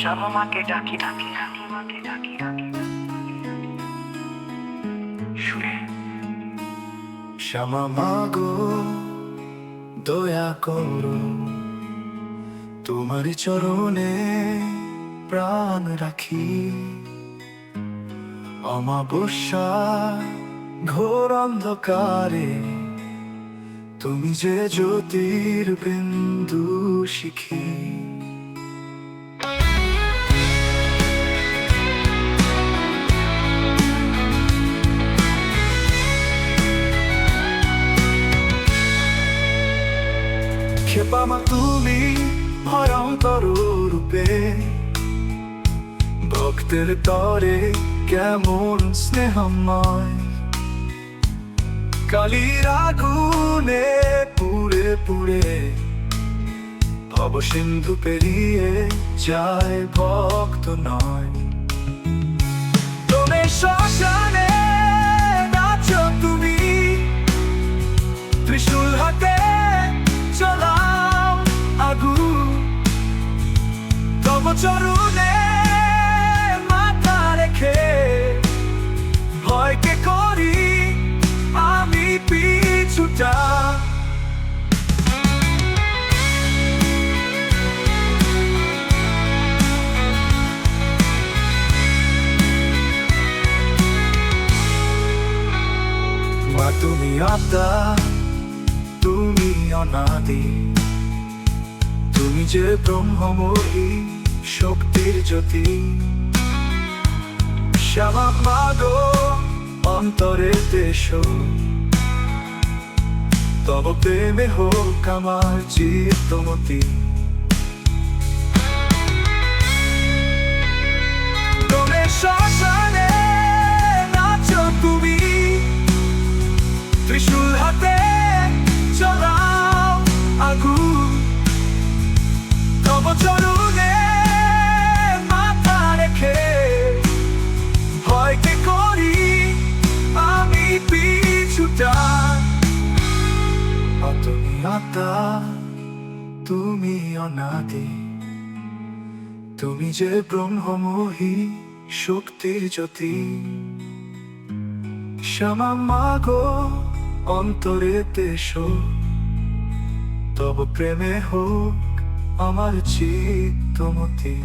শ্যামা মাকে ডাকি ডাকি ডাকি ডাকি ডাকি। শ্যামা, মাগো, দয়া করো। তোমার চরণে প্রাণ রাখি। অমাবস্যা ঘোর অন্ধকারে, তুমি যে জ্যোতির বিন্দু শিখি। ক্ষেপামা তুমি ভয়ঙ্কর রূপে। ভক্তের তরে কেমন স্নেহময়। কালির আগুনে পুড়ে পুড়ে ভব সিন্ধু পেরিয়ে যায় ভক্ত নয়। তুমি তুমি আত্মা তুমি অনাদি। তুমি যে ব্রহ্মময়ী, শক্তির জ্যোতি। শ্যামা মাগো, অন্তরে দেশ। তব প্রেমে হোক আমার চিত্তমতি আত্মা তুমি অনাদি। তুমি যে ব্রহ্মমোহী, শক্তির জ্যোতি। শ্যামা, মাগো, অন্তরে দেশ তব প্রেমে হোক আমার চিত্তমতি।